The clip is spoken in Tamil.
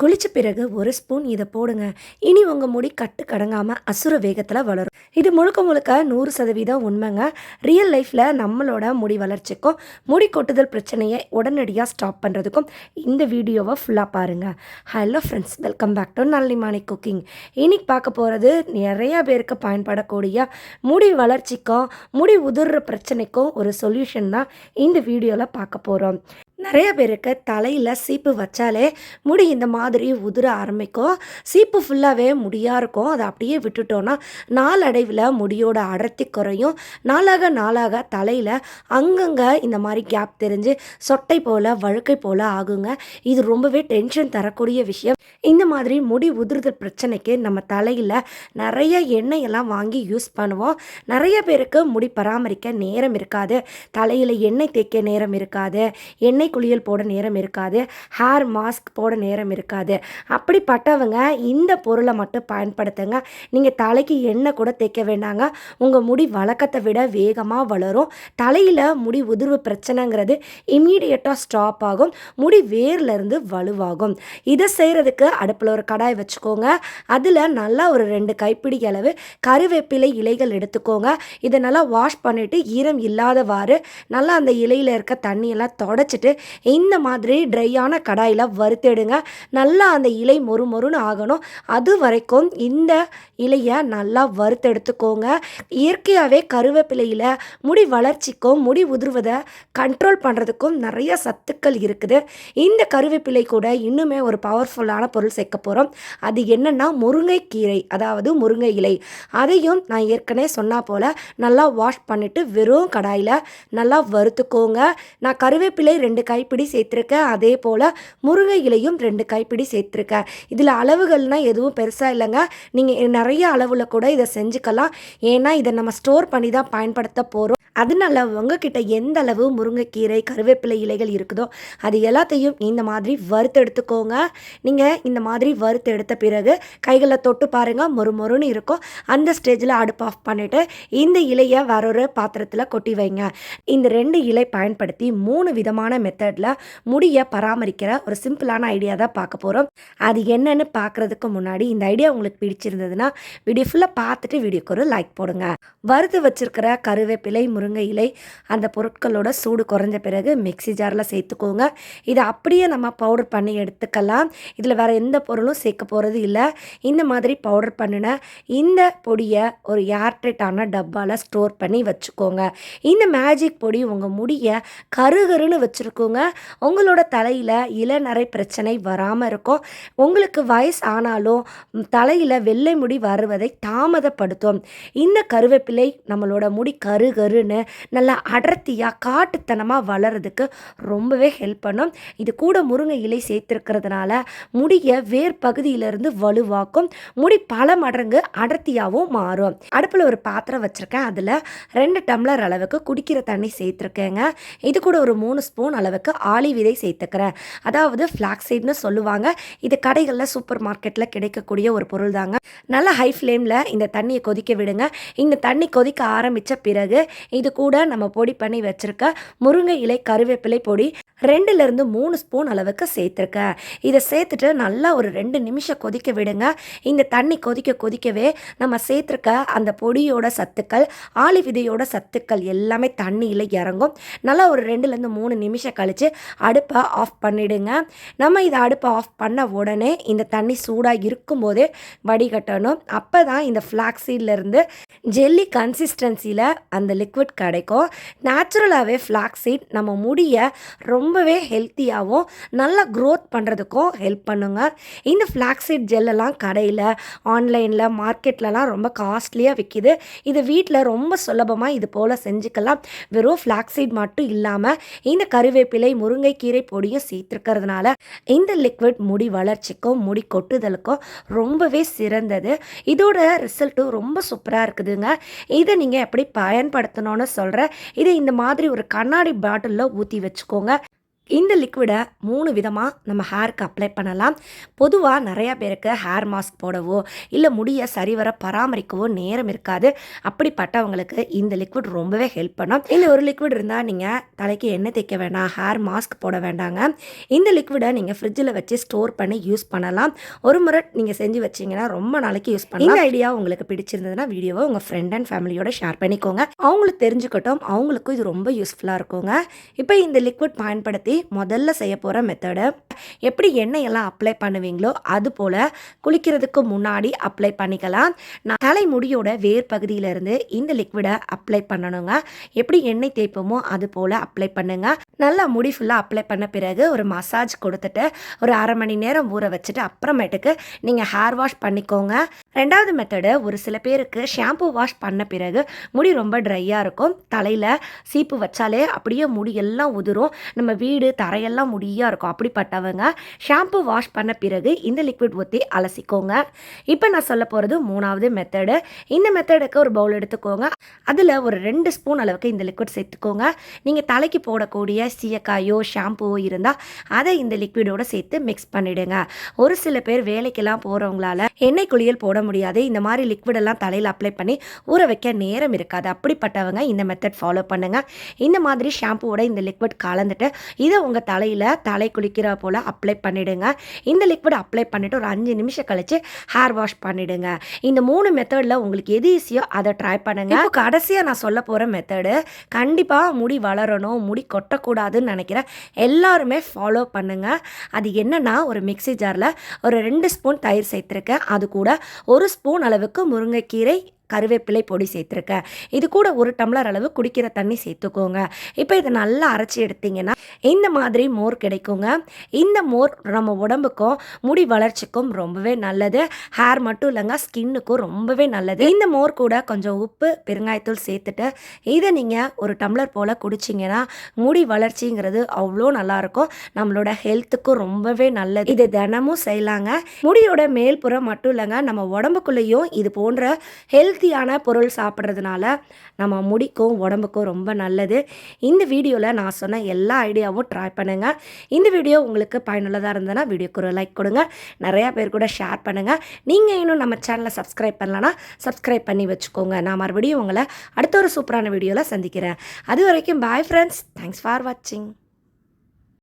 குளிச்ச பிறகு ஒரு ஸ்பூன் இதை போடுங்க. இனி உங்கள் முடி கட்டு கடங்காமல் அசுர வேகத்தில் வளரும். இது முழுக்க முழுக்க நூறு சதவீதம் உண்மைங்க. ரியல் லைஃப்பில் நம்மளோட முடி வளர்ச்சிக்கும் முடி கொட்டுதல் பிரச்சனையை உடனடியாக ஸ்டாப் பண்ணுறதுக்கும் இந்த வீடியோவை ஃபுல்லாக பாருங்கள் hello friends welcome back to Nallimani cooking இன்னைக்கு பார்க்க போகிறது நிறைய பேருக்கு பயன்படக்கூடிய முடி வளர்ச்சிக்கும் முடி உதிர்ற பிரச்சனைக்கும் ஒரு சொல்யூஷன் தான் இந்த வீடியோவில் பார்க்க போகிறோம் நிறைய பேருக்கு தலையில் சீப்பு வச்சாலே முடி இந்த மாதிரி உதிர ஆரம்பிக்கும். சீப்பு ஃபுல்லாகவே முடியாக இருக்கும். அதை அப்படியே விட்டுட்டோன்னா நாளடைவில் முடியோட அடர்த்தி குறையும். நாளாக நாளாக தலையில் அங்கங்கே இந்த மாதிரி கேப் தெரிஞ்சு சொட்டை போல் வழுக்கை போல் ஆகுங்க. இது ரொம்பவே டென்ஷன் தரக்கூடிய விஷயம். இந்த மாதிரி முடி உதிர்தல் பிரச்சனைக்கு நம்ம தலையில் நிறைய எண்ணெயெல்லாம் வாங்கி யூஸ் பண்ணுவோம். நிறைய பேருக்கு முடி பராமரிக்க நேரம் இருக்காது. தலையில் எண்ணெய் தேய்க்க நேரம் இருக்காது. எண்ணெய் குளியல் போட நேரம் இருக்காது ஹேர் மாஸ்க் போட நேரம் இருக்காது. அப்படிப்பட்டவங்க இந்த பொருளை மட்டும் பயன்படுத்துங்க. நீங்கள் தலைக்கு எண்ணெய் கூட தேய்க்க வேண்டாங்க. உங்கள் முடி வழக்கத்தை விட வேகமாக வளரும். தலையில் முடி உதிர்வு பிரச்சனைங்கிறது இம்மீடியட்டாக ஸ்டாப் ஆகும். முடி வேர்லேருந்து வலுவாகும். இதை செய்கிறதுக்கு அடுப்பில் ஒரு கடாய் வச்சுக்கோங்க. அதில் நல்லா ஒரு ரெண்டு கைப்பிடி அளவு கருவேப்பிலை இலைகள் எடுத்துக்கோங்க. இதை நல்லா வாஷ் பண்ணிவிட்டு ஈரம் இல்லாதவாறு நல்லா அந்த இலையில் இருக்க தண்ணியெல்லாம் தொடச்சிட்டு இந்த மாதிரி ட்ரையான கடாயில் வறுத்தெடுங்க. நல்லா அந்த இலை மொறு மொறுன்னு ஆகணும். அது வரைக்கும் இந்த இலையை நல்லா வறுத்தெடுத்துக்கோங்க. இயற்கையாகவே கருவேப்பிலையில் முடி வளர்ச்சிக்கும் முடி உதிர்வதை கண்ட்ரோல் பண்ணுறதுக்கும் நிறைய சத்துக்கள் இருக்குது. இந்த கருவேப்பிலை கூட இன்னுமே ஒரு பவர்ஃபுல்லான பொருள் சேர்க்க போகிறோம் அது என்னென்னா முருங்கைக்கீரை அதாவது முருங்கை இலை. அதையும் நான் ஏற்கனவே சொன்னால் போல் நல்லா வாஷ் பண்ணிவிட்டு வெறும் கடாயில் நல்லா வறுத்துக்கோங்க. நான் கருவேப்பிலை ரெண்டு கைப்பிடி சேர்த்துருக்கேன் அதே போல் முருங்கை இலையும் ரெண்டு கைப்பிடி சேர்த்துருக்கேன் இதில் அளவுகள்னால் எதுவும் பெருசாக இல்லைங்க. நீங்கள் நிறைய அளவில் கூட இதை செஞ்சுக்கலாம். ஏன்னா இதை நம்ம ஸ்டோர் பண்ணி தான் பயன்படுத்த போகிறோம் அதனால உங்ககிட்ட எந்த அளவு முருங்கைக்கீரை கருவேப்பிலை இலைகள் இருக்குதோ அது எல்லாத்தையும் இந்த மாதிரி வறுத்து எடுத்துக்கோங்க. நீங்கள் இந்த மாதிரி வறுத்து எடுத்த பிறகு கைகளை தொட்டு பாருங்கள் மொறு மொறுன்னு இருக்கும். அந்த ஸ்டேஜில் அடுப்பு ஆஃப் பண்ணிவிட்டு இந்த இலையை வேற ஒரு பாத்திரத்தில் கொட்டி வைங்க. இந்த ரெண்டு இலை பயன்படுத்தி மூணு விதமான மெத்தடில் முடியை பராமரிக்கிற ஒரு சிம்பிளான ஐடியா தான் பார்க்க போகிறோம் அது என்னன்னு பார்க்குறதுக்கு முன்னாடி இந்த ஐடியா உங்களுக்கு பிடிச்சிருந்ததுன்னா வீடியோ ஃபுல்லாக பார்த்துட்டு வீடியோக்கு ஒரு லைக் போடுங்க. வறுத்து வச்சிருக்கிற கருவேப்பிலை முருங்கை இலை அந்த பொருட்களோட சூடு குறைஞ்ச பிறகு மிக்ஸி ஜாரில் சேர்த்துக்கோங்க. இதை அப்படியே நம்ம பவுடர் பண்ணி எடுத்துக்கலாம். இதில் வேறு எந்த பொருளும் சேர்க்க போகிறது இல்லை. இந்த மாதிரி பவுடர் பண்ணின இந்த பொடியை ஒரு ஏர்டைட்டான டப்பாவில் ஸ்டோர் பண்ணி வச்சுக்கோங்க. இந்த மேஜிக் பொடி உங்கள் முடியை கருகருன்னு வச்சுருக்கோங்க. உங்களோட தலையில் இளநரை பிரச்சனை வராமல் இருக்கும். உங்களுக்கு வயசு ஆனாலும் தலையில் வெள்ளை முடி வருவதை தாமதப்படுத்தும். இந்த கருவேப்பிலை நம்மளோட முடி கருகருன்னு கருன்னு நல்லா அடர்த்தியாக காட்டுத்தனமாக வளர்கிறதுக்கு ரொம்பவே ஹெல்ப் பண்ணும். இது கூட முருங்கை இலை சேர்த்துருக்கிறதுனால முடியை வேர் பகுதியிலிருந்து வலுவாக்கும். முடி பல மடங்கு அடர்த்தியாகவும் மாறும். அடுப்பில் ஒரு பாத்திரம் வச்சுருக்கேன். அதில் ரெண்டு டம்ளர் அளவுக்கு குடிக்கிற தண்ணி சேர்த்துருக்கேங்க. இது கூட ஒரு மூணு ஸ்பூன் அளவுக்கு ஆலி விதை சேர்த்துக்கிறேன். அதாவது ஃப்ளாக்ஸைட்னு சொல்லுவாங்க. இது கடைகளில் சூப்பர் மார்க்கெட்டில் கிடைக்கக்கூடிய ஒரு பொருள் தாங்க நல்லா ஹை ஃப்ளேமில் இந்த தண்ணியை கொதிக்க விடுங்க. இந்த தண்ணி கொதிக்க ஆரம்பித்த பிறகு இது கூட நம்ம பொடி பண்ணி வச்சுருக்க முருங்கை இலை கருவேப்பிலை பொடி ரெண்டுலேருந்து மூணு ஸ்பூன் அளவுக்கு சேர்த்துருக்கேன் இதை சேர்த்துட்டு நல்லா ஒரு ரெண்டு நிமிஷம் கொதிக்க விடுங்க. இந்த தண்ணி கொதிக்க கொதிக்கவே நம்ம சேர்த்துருக்க அந்த பொடியோட சத்துக்கள் ஆளி விதையோட சத்துக்கள் எல்லாமே தண்ணியில் இறங்கும். நல்லா ஒரு ரெண்டுலேருந்து மூணு நிமிஷம் கழித்து அடுப்பை ஆஃப் பண்ணிவிடுங்க நம்ம இதை அடுப்பை ஆஃப் பண்ண உடனே இந்த தண்ணி சூடாக இருக்கும்போதே வடிகட்டணும். அப்போ தான் இந்த ஃப்ளாக்ஸீட்லேருந்து ஜெல்லி கன்சிஸ்டன்சியில் அந்த லிக்விட் கிடைக்கும். நேச்சுரலாகவே ஃப்ளாக்ஸீட் நம்ம முடியை ரொம்பவே ஹெல்த்தியாகவும் நல்லா க்ரோத் பண்ணுறதுக்கும் ஹெல்ப் பண்ணுங்க. இந்த ஃப்ளாக்ஸீட் ஜெல்லெல்லாம் கடையில் ஆன்லைனில் மார்க்கெட்லலாம் ரொம்ப காஸ்ட்லியாக விற்கிது இது வீட்டில் ரொம்ப சுலபமாக இது போல் செஞ்சுக்கலாம். வெறும் ஃப்ளாக்ஸீட் மட்டும் இல்லாமல் இந்த கருவேப்பிலை முருங்கைக்கீரை பொடியும் சேர்த்துருக்கிறதுனால இந்த லிக்விட் முடி வளர்ச்சிக்கும் முடி கொட்டுதலுக்கும் ரொம்பவே சிறந்தது. இதோட ரிசல்ட்டும் ரொம்ப சூப்பராக இருக்குது. இருக்குதுங்க. இதை நீங்கள் எப்படி பயன்படுத்தணும்னு சொல்கிறேன் இதை இந்த மாதிரி ஒரு கண்ணாடி பாட்டிலில் ஊற்றி வச்சுக்கோங்க. இந்த லிக்விடை மூணு விதமாக நம்ம ஹேருக்கு அப்ளை பண்ணலாம். பொதுவாக நிறையா பேருக்கு ஹேர் மாஸ்க் போடவோ இல்லை முடியை சரிவர பராமரிக்கவோ நேரம் இருக்காது. அப்படிப்பட்டவங்களுக்கு இந்த லிக்விட் ரொம்பவே ஹெல்ப் பண்ணும். இந்த ஒரு லிக்விட் இருந்தால் நீங்கள் தலைக்கு எண்ணெய் தேய்க்க வேண்டாம் ஹேர் மாஸ்க் போட வேண்டாங்க. இந்த லிக்விடை நீங்கள் ஃப்ரிட்ஜில் வச்சு ஸ்டோர் பண்ணி யூஸ் பண்ணலாம். ஒரு முறை நீங்கள் செஞ்சு வச்சிங்கன்னா ரொம்ப நாளைக்கு யூஸ் பண்ணலாம். இந்த ஐடியா உங்களுக்கு பிடிச்சிருந்ததுன்னா வீடியோவை உங்கள் ஃப்ரெண்ட் அண்ட் ஃபேமிலியோட ஷேர் பண்ணிக்கோங்க. அவங்களுக்கு தெரிஞ்சுக்கட்டும். அவங்களுக்கும் இது ரொம்ப யூஸ்ஃபுல்லாக இருக்குங்க. இப்போ இந்த லிக்விட் பயன்படுத்தி முதல்ல செய்ய போகிற மெத்தடு எப்படி எண்ணெயெல்லாம் அப்ளை பண்ணுவீங்களோ அது போல் குளிக்கிறதுக்கு முன்னாடி அப்ளை பண்ணிக்கலாம். நான் தலைமுடியோட வேர் பகுதியிலேருந்து இந்த லிக்விடை அப்ளை பண்ணணுங்க. எப்படி எண்ணெய் தேய்ப்போமோ அது போல் அப்ளை பண்ணுங்கள் நல்லா முடி ஃபுல்லாக அப்ளை பண்ண பிறகு ஒரு மசாஜ் கொடுத்துட்டு ஒரு அரை மணி நேரம் ஊற வச்சுட்டு அப்புறமேட்டுக்கு நீங்கள் ஹேர் வாஷ் பண்ணிக்கோங்க. ரெண்டாவது மெத்தடு ஒரு சில பேருக்கு ஷாம்பு வாஷ் பண்ண பிறகு முடி ரொம்ப ட்ரையாக இருக்கும். தலையில் சீப்பு வச்சாலே அப்படியே முடி எல்லாம் உதிரும். நம்ம வீடு தரையெல்லாம் முடியாக இருக்கும். அப்படிப்பட்டவங்க ஷாம்பு வாஷ் பண்ண பிறகு இந்த லிக்விட் ஊற்றி அலசிக்கோங்க. இப்போ நான் சொல்ல போகிறது மூணாவது மெத்தடு இந்த மெத்தடுக்கு ஒரு பவுல் எடுத்துக்கோங்க. அதில் ஒரு ரெண்டு ஸ்பூன் அளவுக்கு இந்த லிக்விட் சேர்த்துக்கோங்க. நீங்கள் தலைக்கு போடக்கூடிய சீயக்காயோ ஷாம்புவோ இருந்தால் அதை இந்த லிக்விடோட சேர்த்து மிக்ஸ் பண்ணிவிடுங்க ஒரு சில பேர் வேலைக்கெல்லாம் போகிறவங்களால எண்ணெய் குளியல் போட முடியாது. இந்த மாதிரி லிக்விடெல்லாம் தலையில் அப்ளை பண்ணி ஊற வைக்க நேரம் இருக்காது. அப்படிப்பட்டவங்க இந்த மெத்தட் ஃபாலோ பண்ணுங்கள் இந்த மாதிரி ஷாம்புவோட இந்த லிக்விட் கலந்துட்டு இதை உங்கள் தலையில் தலை குளிக்கிற போல் அப்ளை பண்ணிவிடுங்க இந்த லிக்விட் அப்ளை பண்ணிவிட்டு ஒரு அஞ்சு நிமிஷம் கழித்து ஹேர் வாஷ் பண்ணிவிடுங்க இந்த மூணு மெத்தடில் உங்களுக்கு எது ஈஸியோ அதை ட்ரை பண்ணுங்க. இப்போ கடைசியாக நான் சொல்ல போகிற மெத்தடு கண்டிப்பாக முடி வளரணும் முடி கொட்டக்கூடாதுன்னு நினைக்கிறேன். எல்லாருமே ஃபாலோ பண்ணுங்கள் அது என்னென்னா ஒரு மிக்ஸி ஜாரில் ஒரு ரெண்டு ஸ்பூன் தயிர் சேர்த்துருக்கேன். அது கூட ஒரு ஸ்பூன் அளவுக்கு முருங்கைக்கீரை கருவேப்பிலை பொடி சேர்த்துருக்கேன் இது கூட ஒரு டம்ளர் அளவு குடிக்கிற தண்ணி சேர்த்துக்கோங்க. இப்போ இதை நல்லா அரைச்சி எடுத்தீங்கன்னா இந்த மாதிரி மோர் கிடைக்குங்க. இந்த மோர் நம்ம உடம்புக்கும் முடி வளர்ச்சிக்கும் ரொம்பவே நல்லது. ஹேர் மட்டும் இல்லைங்க ஸ்கின்னுக்கும் ரொம்பவே நல்லது. இந்த மோர் கூட கொஞ்சம் உப்பு பெருங்காயத்தூள் சேர்த்துட்டு இதை நீங்கள் ஒரு டம்ளர் போல் குடிச்சிங்கன்னா முடி வளர்ச்சிங்கிறது அவ்வளோ நல்லாயிருக்கும். நம்மளோட ஹெல்த்துக்கும் ரொம்பவே நல்லது. இது தினமும் செய்யலாங்க. முடியோட மேல்புறம் மட்டும் இல்லைங்க நம்ம உடம்புக்குள்ளேயும் இது போன்ற ஹெல்த் ஹெல்த்தியான பொருள் சாப்பிட்றதுனால நம்ம முடிக்கும் உடம்புக்கும் ரொம்ப நல்லது. இந்த வீடியோவில் நான் சொன்ன எல்லா ஐடியாவும் ட்ரை பண்ணுங்கள் இந்த வீடியோ உங்களுக்கு பயனுள்ளதாக இருந்ததுன்னா வீடியோக்கு ஒரு லைக் கொடுங்க. நிறையா பேர் கூட ஷேர் பண்ணுங்கள் நீங்கள் இன்னும் நம்ம சேனலை சப்ஸ்கிரைப் பண்ணலன்னா சப்ஸ்கிரைப் பண்ணி வச்சுக்கோங்க. நான் மறுபடியும் உங்களை அடுத்த ஒரு சூப்பரான வீடியோவில் சந்திக்கிறேன். அது வரைக்கும் பாய் ஃப்ரெண்ட்ஸ் தேங்க்ஸ் ஃபார் வாட்சிங்